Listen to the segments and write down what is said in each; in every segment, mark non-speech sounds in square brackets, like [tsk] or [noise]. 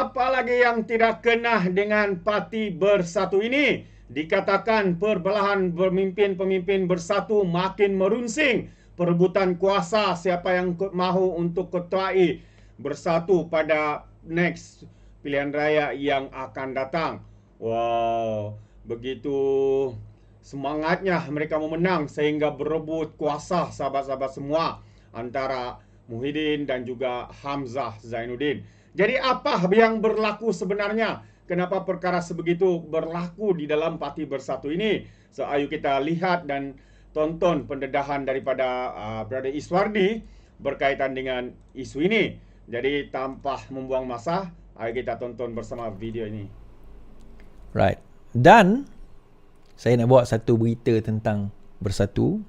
Apa lagi yang tidak kena dengan parti bersatu ini? Dikatakan perbelahan pemimpin-pemimpin bersatu makin merunsing. Perebutan kuasa siapa yang mahu untuk ketuai bersatu pada next pilihan raya yang akan datang. Wow, begitu semangatnya mereka memenang sehingga berebut kuasa sahabat-sahabat semua antara Muhyiddin dan juga Hamzah Zainuddin. Jadi apa yang berlaku sebenarnya? Kenapa perkara sebegitu berlaku di dalam parti bersatu ini? So ayo kita lihat dan tonton pendedahan daripada uh, Brother Iswardi berkaitan dengan isu ini. Jadi tanpa membuang masa, ayo kita tonton bersama video ini. Right. Dan saya nak bawa satu berita tentang bersatu.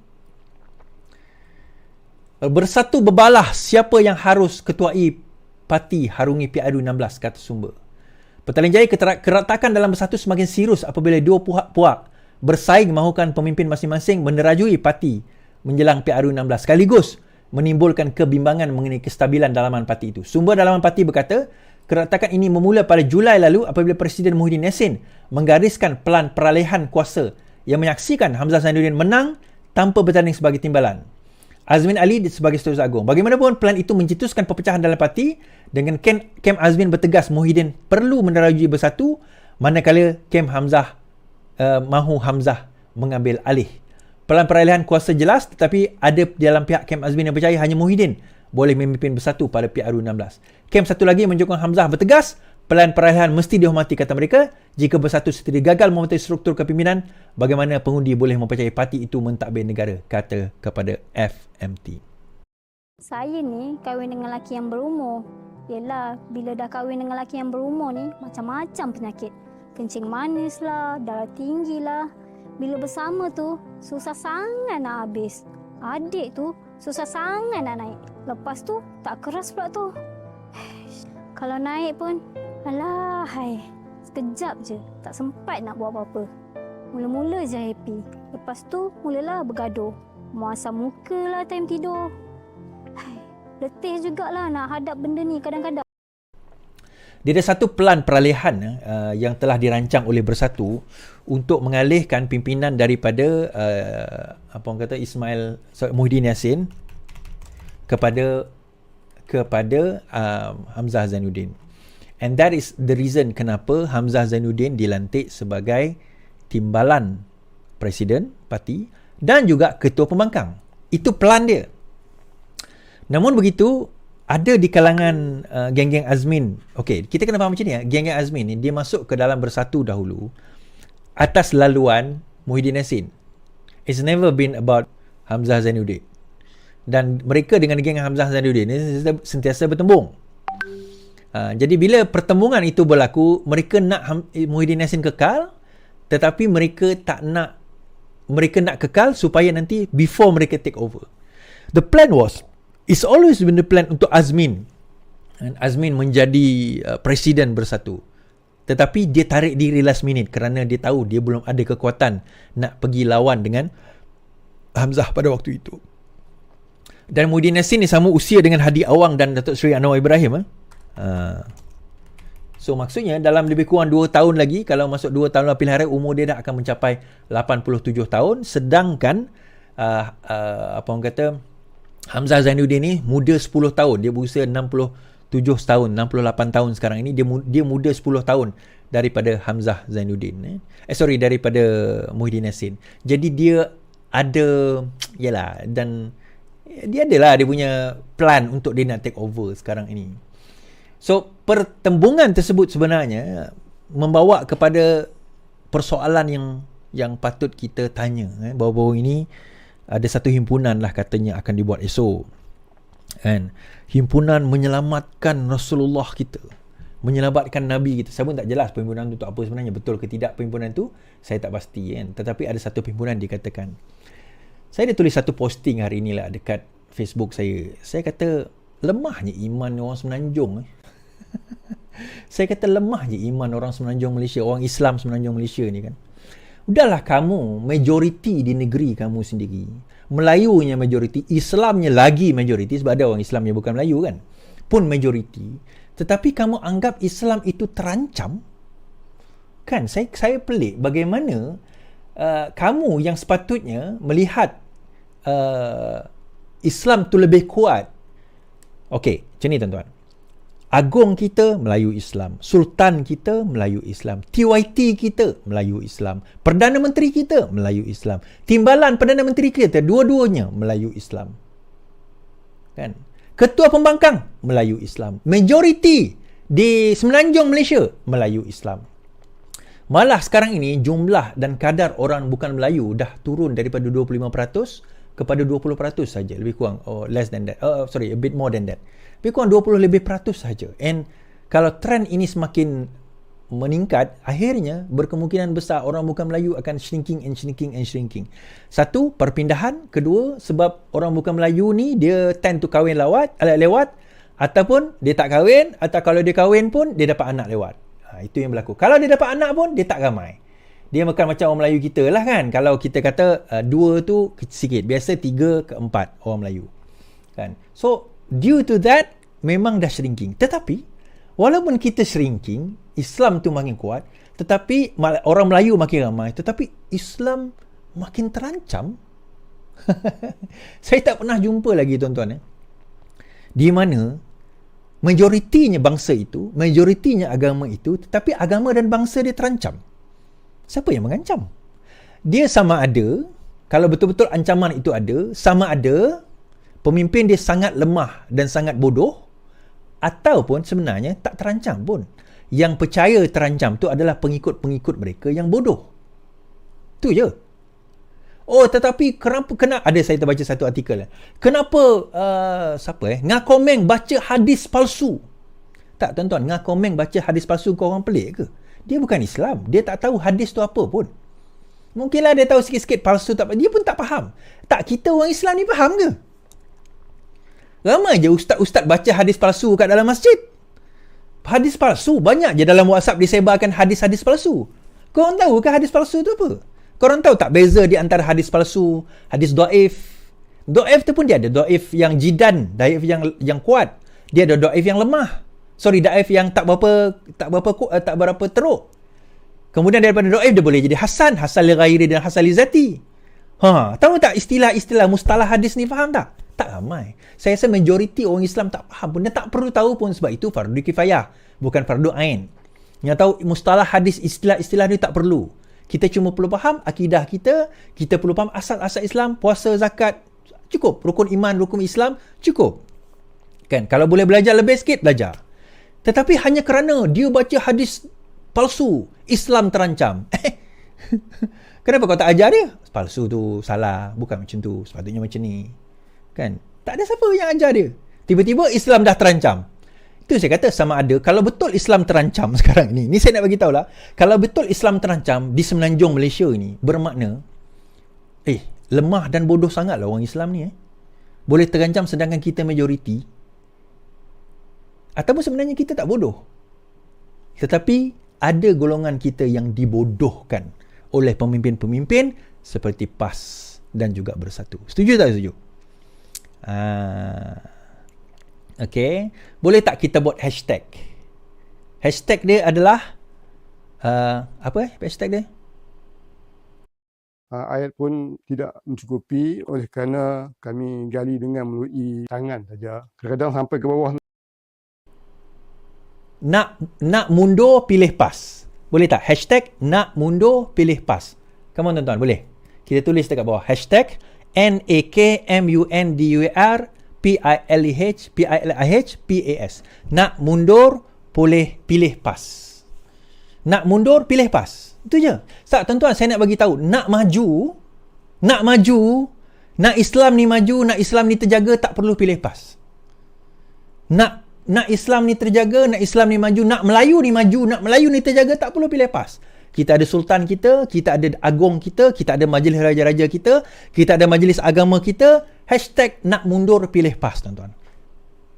Bersatu berbalah siapa yang harus ketuai parti harungi PRU16 kata sumber. Petaling Jaya keratakan dalam bersatu semakin serius apabila dua puak-puak bersaing mahukan pemimpin masing-masing menerajui parti menjelang PRU16 sekaligus menimbulkan kebimbangan mengenai kestabilan dalaman parti itu. Sumber dalaman parti berkata, keratakan ini memula pada Julai lalu apabila Presiden Muhyiddin Yassin menggariskan pelan peralihan kuasa yang menyaksikan Hamzah Zainuddin menang tanpa bertanding sebagai timbalan. Azmin Ali sebagai Setiausaha Agung. Bagaimanapun plan itu mencetuskan perpecahan dalam parti dengan Kem, Kem Azmin bertegas Muhyiddin perlu menerajui bersatu manakala Kem Hamzah uh, mahu Hamzah mengambil alih. Pelan peralihan kuasa jelas tetapi ada di dalam pihak Kem Azmin yang percaya hanya Muhyiddin boleh memimpin bersatu pada PRU16. Kem satu lagi menyokong Hamzah bertegas Pelan peralihan mesti dihormati kata mereka. Jika bersatu sendiri gagal mementai struktur kepimpinan, bagaimana pengundi boleh mempercayai parti itu mentadbir negara, kata kepada FMT. Saya ni kahwin dengan lelaki yang berumur. Yelah, bila dah kahwin dengan lelaki yang berumur ni, macam-macam penyakit. Kencing manis lah, darah tinggi lah. Bila bersama tu, susah sangat nak habis. Adik tu, susah sangat nak naik. Lepas tu, tak keras pula tu. Kalau naik pun, Alah, hai. Sekejap je. Tak sempat nak buat apa-apa. Mula-mula je happy. Lepas tu, mulalah bergaduh. Muasa muka lah time tidur. Letih jugalah nak hadap benda ni kadang-kadang. Dia ada satu pelan peralihan uh, yang telah dirancang oleh Bersatu untuk mengalihkan pimpinan daripada uh, apa orang kata Ismail sorry, Muhyiddin Yassin kepada kepada uh, Hamzah Zainuddin. And that is the reason kenapa Hamzah Zainuddin dilantik sebagai timbalan presiden parti dan juga ketua pembangkang. Itu pelan dia. Namun begitu, ada di kalangan uh, geng-geng Azmin. Okey, kita kena faham macam ni ya. Geng-geng Azmin ni dia masuk ke dalam bersatu dahulu atas laluan Muhyiddin Yassin. It's never been about Hamzah Zainuddin. Dan mereka dengan geng Hamzah Zainuddin ni sentiasa bertembung. Ha, jadi bila pertemuan itu berlaku, mereka nak Muhyiddin Yassin kekal, tetapi mereka tak nak mereka nak kekal supaya nanti before mereka take over. The plan was, it's always been the plan untuk Azmin. And Azmin menjadi uh, presiden bersatu. Tetapi dia tarik diri last minute kerana dia tahu dia belum ada kekuatan nak pergi lawan dengan Hamzah pada waktu itu. Dan Muhyiddin Yassin ni sama usia dengan Hadi Awang dan Datuk Seri Anwar Ibrahim. Eh? Ha. So maksudnya dalam lebih kurang 2 tahun lagi kalau masuk 2 tahun pilihan umur dia dah akan mencapai 87 tahun sedangkan uh, uh, apa orang kata Hamzah Zainuddin ni muda 10 tahun. Dia berusia 67 tahun 68 tahun sekarang ini. Dia dia muda 10 tahun daripada Hamzah Zainuddin eh, eh sorry daripada Muhyiddin Yassin. Jadi dia ada [tsk] yalah dan dia adalah dia punya plan untuk dia nak take over sekarang ini. So pertembungan tersebut sebenarnya membawa kepada persoalan yang yang patut kita tanya eh. Bahawa ini ada satu himpunan lah katanya akan dibuat esok. Kan? Himpunan menyelamatkan Rasulullah kita. Menyelamatkan Nabi kita. Saya pun tak jelas perhimpunan itu apa sebenarnya. Betul ke tidak perhimpunan itu saya tak pasti kan? Tetapi ada satu perhimpunan dikatakan. Saya ada tulis satu posting hari inilah dekat Facebook saya. Saya kata lemahnya iman orang semenanjung eh. [laughs] Saya kata lemah je iman orang semenanjung Malaysia, orang Islam semenanjung Malaysia ni kan. Udahlah kamu, majoriti di negeri kamu sendiri. Melayunya majoriti, Islamnya lagi majoriti sebab ada orang Islam yang bukan Melayu kan. Pun majoriti. tetapi kamu anggap Islam itu terancam kan saya saya pelik bagaimana uh, kamu yang sepatutnya melihat uh, Islam tu lebih kuat okey macam ni tuan-tuan Agung kita Melayu Islam, Sultan kita Melayu Islam, TYT kita Melayu Islam, Perdana Menteri kita Melayu Islam, Timbalan Perdana Menteri kita dua-duanya Melayu Islam. Kan? Ketua Pembangkang Melayu Islam, majoriti di Semenanjung Malaysia Melayu Islam. Malah sekarang ini jumlah dan kadar orang bukan Melayu dah turun daripada 25% kepada 20% saja, lebih kurang or less than that. Uh, sorry, a bit more than that. Lebih kurang 20 lebih peratus saja. And kalau trend ini semakin meningkat, akhirnya berkemungkinan besar orang bukan Melayu akan shrinking and shrinking and shrinking. Satu, perpindahan. Kedua, sebab orang bukan Melayu ni dia tend to kahwin lewat, lewat ataupun dia tak kahwin atau kalau dia kahwin pun dia dapat anak lewat. Ha, itu yang berlaku. Kalau dia dapat anak pun dia tak ramai. Dia bukan macam orang Melayu kita lah kan. Kalau kita kata uh, dua tu sikit. Biasa tiga ke empat orang Melayu. Kan? So, due to that memang dah shrinking tetapi walaupun kita shrinking Islam tu makin kuat tetapi orang Melayu makin ramai tetapi Islam makin terancam [laughs] saya tak pernah jumpa lagi tuan-tuan eh, di mana majoritinya bangsa itu majoritinya agama itu tetapi agama dan bangsa dia terancam siapa yang mengancam dia sama ada kalau betul-betul ancaman itu ada sama ada pemimpin dia sangat lemah dan sangat bodoh ataupun sebenarnya tak terancam pun. Yang percaya terancam tu adalah pengikut-pengikut mereka yang bodoh. Tu je. Oh tetapi kenapa kena ada saya terbaca satu artikel Kenapa uh, siapa eh Ngakomeng baca hadis palsu? Tak tuan-tuan, Ngakomeng baca hadis palsu kau orang pelik ke? Dia bukan Islam. Dia tak tahu hadis tu apa pun. Mungkinlah dia tahu sikit-sikit palsu tak dia pun tak faham. Tak kita orang Islam ni faham ke? Ramai je ustaz-ustaz baca hadis palsu kat dalam masjid. Hadis palsu. Banyak je dalam WhatsApp disebarkan hadis-hadis palsu. Korang tahu ke hadis palsu tu apa? Korang tahu tak beza di antara hadis palsu, hadis do'if? Do'if tu pun dia ada. Do'if yang jidan. Do'if yang yang kuat. Dia ada do'if yang lemah. Sorry, do'if yang tak berapa tak berapa uh, tak berapa teruk. Kemudian daripada do'if dia boleh jadi hasan. Hasan li ghairi dan hasan li zati. Ha, tahu tak istilah-istilah mustalah hadis ni faham tak? Tak ramai. Saya rasa majoriti orang Islam tak faham pun. Dia tak perlu tahu pun sebab itu fardu kifayah. Bukan fardu ain. Yang tahu mustalah hadis istilah-istilah ni tak perlu. Kita cuma perlu faham akidah kita. Kita perlu faham asal-asal Islam. Puasa, zakat. Cukup. Rukun iman, rukun Islam. Cukup. Kan? Kalau boleh belajar lebih sikit, belajar. Tetapi hanya kerana dia baca hadis palsu. Islam terancam. [laughs] Kenapa kau tak ajar dia? Palsu tu salah. Bukan macam tu. Sepatutnya macam ni. Kan? Tak ada siapa yang ajar dia. Tiba-tiba Islam dah terancam. Itu saya kata sama ada kalau betul Islam terancam [laughs] sekarang ni. Ni saya nak bagi tahu lah. Kalau betul Islam terancam di semenanjung Malaysia ni bermakna eh lemah dan bodoh sangat lah orang Islam ni eh. Boleh terancam sedangkan kita majoriti. Ataupun sebenarnya kita tak bodoh. Tetapi ada golongan kita yang dibodohkan oleh pemimpin-pemimpin seperti PAS dan juga bersatu. Setuju tak setuju? Uh, okay. Boleh tak kita buat hashtag? Hashtag dia adalah uh, apa eh hashtag dia? Uh, ayat pun tidak mencukupi oleh kerana kami gali dengan melalui tangan saja. Kadang-kadang sampai ke bawah. Nak nak mundur pilih pas. Boleh tak? Hashtag nak mundur pilih pas. Come on tuan-tuan, boleh? Kita tulis dekat bawah. Hashtag N-A-K-M-U-N-D-U-R P-I-L-E-H P-I-L-I-H P-A-S Nak mundur boleh pilih pas Nak mundur pilih pas Itu je Tak tuan-tuan saya nak bagi tahu Nak maju Nak maju Nak Islam ni maju Nak Islam ni terjaga Tak perlu pilih pas Nak nak Islam ni terjaga, nak Islam ni maju, nak Melayu ni maju, nak Melayu ni terjaga, tak perlu pilih pas kita ada sultan kita, kita ada agung kita, kita ada majlis raja-raja kita, kita ada majlis agama kita, hashtag nak mundur pilih PAS tuan-tuan.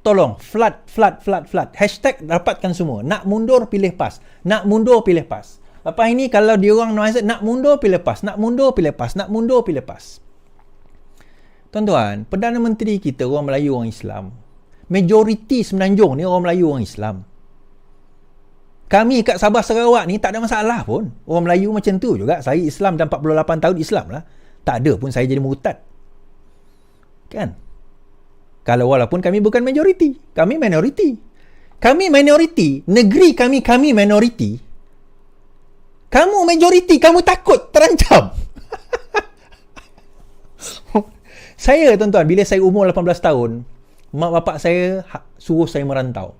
Tolong, flood, flood, flood, flood. Hashtag dapatkan semua. Nak mundur pilih PAS. Nak mundur pilih PAS. Lepas ini kalau dia orang nak mundur pilih PAS. Nak mundur pilih PAS. Nak mundur pilih PAS. Tuan-tuan, Perdana Menteri kita orang Melayu orang Islam. Majoriti semenanjung ni orang Melayu orang Islam. Kami kat Sabah Sarawak ni tak ada masalah pun. Orang Melayu macam tu juga. Saya Islam dah 48 tahun Islam lah. Tak ada pun saya jadi murtad. Kan? Kalau walaupun kami bukan majoriti. Kami minoriti. Kami minoriti. Negeri kami, kami minoriti. Kamu majoriti, kamu takut, terancam. [laughs] saya tuan-tuan, bila saya umur 18 tahun, mak bapak saya ha- suruh saya merantau.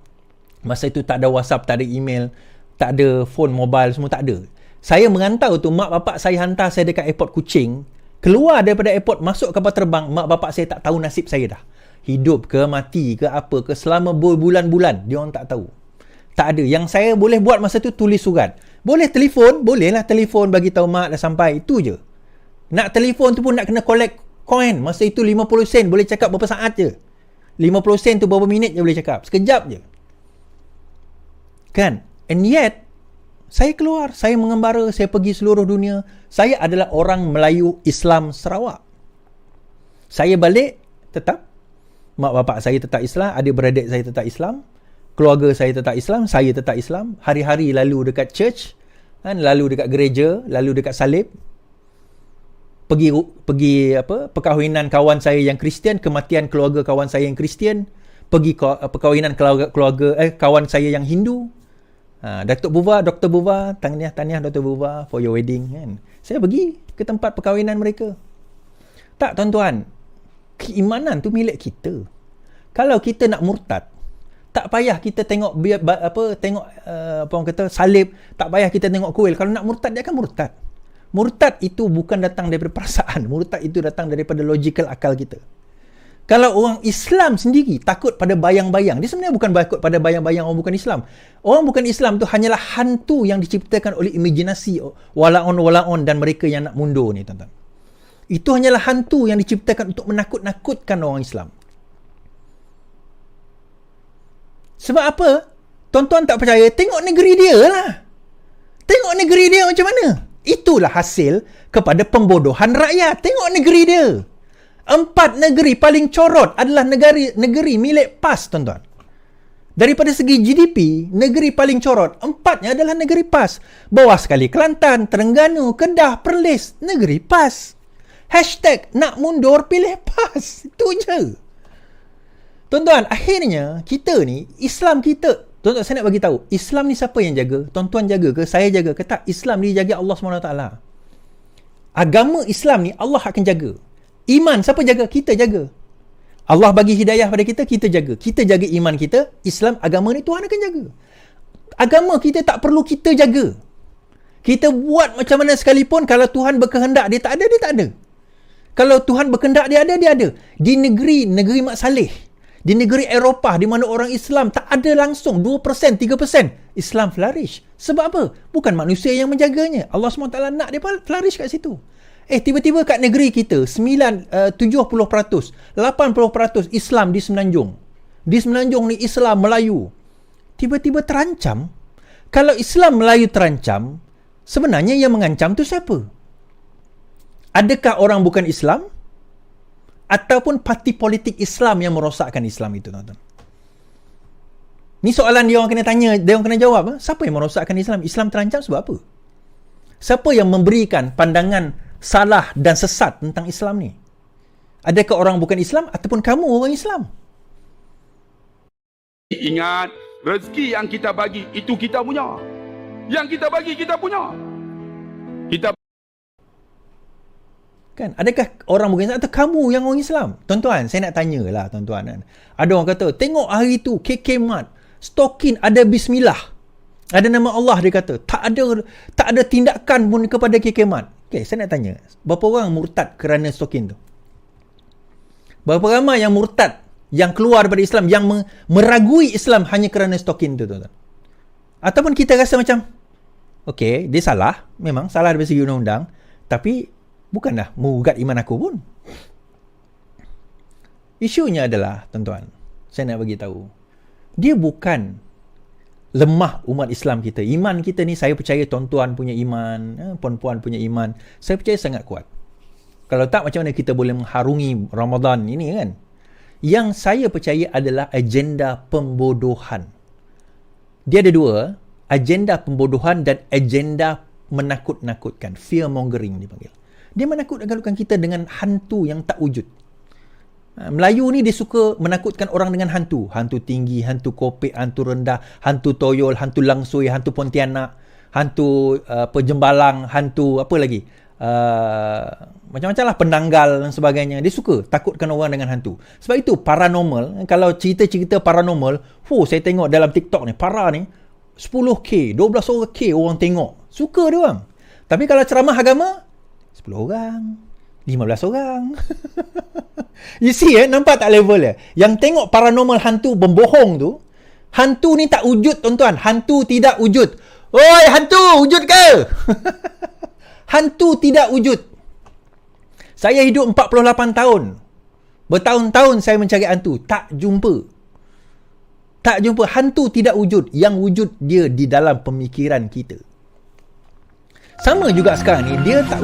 Masa itu tak ada WhatsApp, tak ada email, tak ada phone mobile, semua tak ada. Saya merantau tu, mak bapak saya hantar saya dekat airport Kuching, keluar daripada airport, masuk kapal terbang, mak bapak saya tak tahu nasib saya dah. Hidup ke, mati ke, apa ke, selama berbulan-bulan, dia orang tak tahu. Tak ada. Yang saya boleh buat masa tu, tulis surat. Boleh telefon, bolehlah telefon bagi tahu mak dah sampai. Itu je. Nak telefon tu pun nak kena collect coin. Masa itu 50 sen, boleh cakap berapa saat je. 50 sen tu berapa minit je boleh cakap. Sekejap je. Kan? And yet, saya keluar, saya mengembara, saya pergi seluruh dunia. Saya adalah orang Melayu Islam Sarawak. Saya balik, tetap. Mak bapak saya tetap Islam, adik-beradik saya tetap Islam. Keluarga saya tetap Islam, saya tetap Islam. Hari-hari lalu dekat church, kan? lalu dekat gereja, lalu dekat salib. Pergi pergi apa perkahwinan kawan saya yang Kristian, kematian keluarga kawan saya yang Kristian, pergi perkahwinan keluarga, keluarga eh kawan saya yang Hindu, Ha, Datuk Buva, Dr. Buva, tahniah tahniah Dr. Buva for your wedding kan. Saya pergi ke tempat perkahwinan mereka. Tak tuan-tuan, keimanan tu milik kita. Kalau kita nak murtad, tak payah kita tengok apa tengok uh, apa orang kata salib, tak payah kita tengok kuil. Kalau nak murtad dia akan murtad. Murtad itu bukan datang daripada perasaan, [laughs] murtad itu datang daripada logical akal kita. Kalau orang Islam sendiri takut pada bayang-bayang, dia sebenarnya bukan takut pada bayang-bayang orang bukan Islam. Orang bukan Islam tu hanyalah hantu yang diciptakan oleh imajinasi walaon-walaon dan mereka yang nak mundur ni tuan-tuan. Itu hanyalah hantu yang diciptakan untuk menakut-nakutkan orang Islam. Sebab apa? Tuan-tuan tak percaya, tengok negeri dia lah. Tengok negeri dia macam mana? Itulah hasil kepada pembodohan rakyat. Tengok negeri dia. Empat negeri paling corot adalah negeri negeri milik PAS, tuan-tuan. Daripada segi GDP, negeri paling corot, empatnya adalah negeri PAS. Bawah sekali Kelantan, Terengganu, Kedah, Perlis, negeri PAS. Hashtag nak mundur pilih PAS. Itu je. Tuan-tuan, akhirnya kita ni, Islam kita, tuan-tuan saya nak bagi tahu, Islam ni siapa yang jaga? Tuan-tuan jaga ke? Saya jaga ke? Tak, Islam ni jaga Allah SWT. Agama Islam ni Allah akan jaga. Iman siapa jaga? Kita jaga. Allah bagi hidayah pada kita, kita jaga. Kita jaga iman kita, Islam, agama ni Tuhan akan jaga. Agama kita tak perlu kita jaga. Kita buat macam mana sekalipun, kalau Tuhan berkehendak dia tak ada, dia tak ada. Kalau Tuhan berkehendak dia ada, dia ada. Di negeri, negeri Mak Saleh, di negeri Eropah di mana orang Islam tak ada langsung 2%, 3% Islam flourish. Sebab apa? Bukan manusia yang menjaganya. Allah SWT nak dia flourish kat situ. Eh tiba-tiba kat negeri kita 9 uh, 70%, 80% Islam di Semenanjung. Di Semenanjung ni Islam Melayu. Tiba-tiba terancam. Kalau Islam Melayu terancam, sebenarnya yang mengancam tu siapa? Adakah orang bukan Islam? Ataupun parti politik Islam yang merosakkan Islam itu, tuan-tuan? Ni soalan dia orang kena tanya, dia orang kena jawab. Eh? Siapa yang merosakkan Islam? Islam terancam sebab apa? Siapa yang memberikan pandangan salah dan sesat tentang Islam ni? Adakah orang bukan Islam ataupun kamu orang Islam? Ingat, rezeki yang kita bagi itu kita punya. Yang kita bagi kita punya. Kita Kan? Adakah orang bukan Islam atau kamu yang orang Islam? Tuan-tuan, saya nak tanyalah tuan-tuan kan. Ada orang kata, tengok hari tu KK Mart, stokin ada bismillah. Ada nama Allah dia kata. Tak ada tak ada tindakan pun kepada KK Mart. Okay, saya nak tanya. Berapa orang murtad kerana stokin tu? Berapa ramai yang murtad yang keluar daripada Islam yang meragui Islam hanya kerana stokin tu tuan-tuan? Ataupun kita rasa macam okay, dia salah, memang salah dari segi undang-undang, tapi bukanlah mengugat iman aku pun. Isunya adalah, tuan-tuan, saya nak bagi tahu. Dia bukan lemah umat Islam kita. Iman kita ni saya percaya tuan-tuan punya iman, eh, puan-puan punya iman. Saya percaya sangat kuat. Kalau tak macam mana kita boleh mengharungi Ramadan ini kan? Yang saya percaya adalah agenda pembodohan. Dia ada dua. agenda pembodohan dan agenda menakut-nakutkan. Fear mongering dipanggil. Dia menakut-nakutkan kita dengan hantu yang tak wujud. Ha, Melayu ni dia suka menakutkan orang dengan hantu. Hantu tinggi, hantu kopek, hantu rendah, hantu toyol, hantu langsui, hantu pontianak, hantu uh, pejembalang, hantu apa lagi? Uh, macam-macam lah penanggal dan sebagainya. Dia suka takutkan orang dengan hantu. Sebab itu paranormal, kalau cerita-cerita paranormal, hu saya tengok dalam TikTok ni, para ni 10k, 12k orang tengok. Suka dia orang. Tapi kalau ceramah agama 10 orang, 15 orang. [laughs] you see eh, nampak tak level dia? Yang tengok paranormal hantu membohong tu, hantu ni tak wujud tuan-tuan. Hantu tidak wujud. Oi, hantu wujud ke? [laughs] hantu tidak wujud. Saya hidup 48 tahun. Bertahun-tahun saya mencari hantu, tak jumpa. Tak jumpa hantu tidak wujud. Yang wujud dia di dalam pemikiran kita. Sama juga sekarang ni, dia tak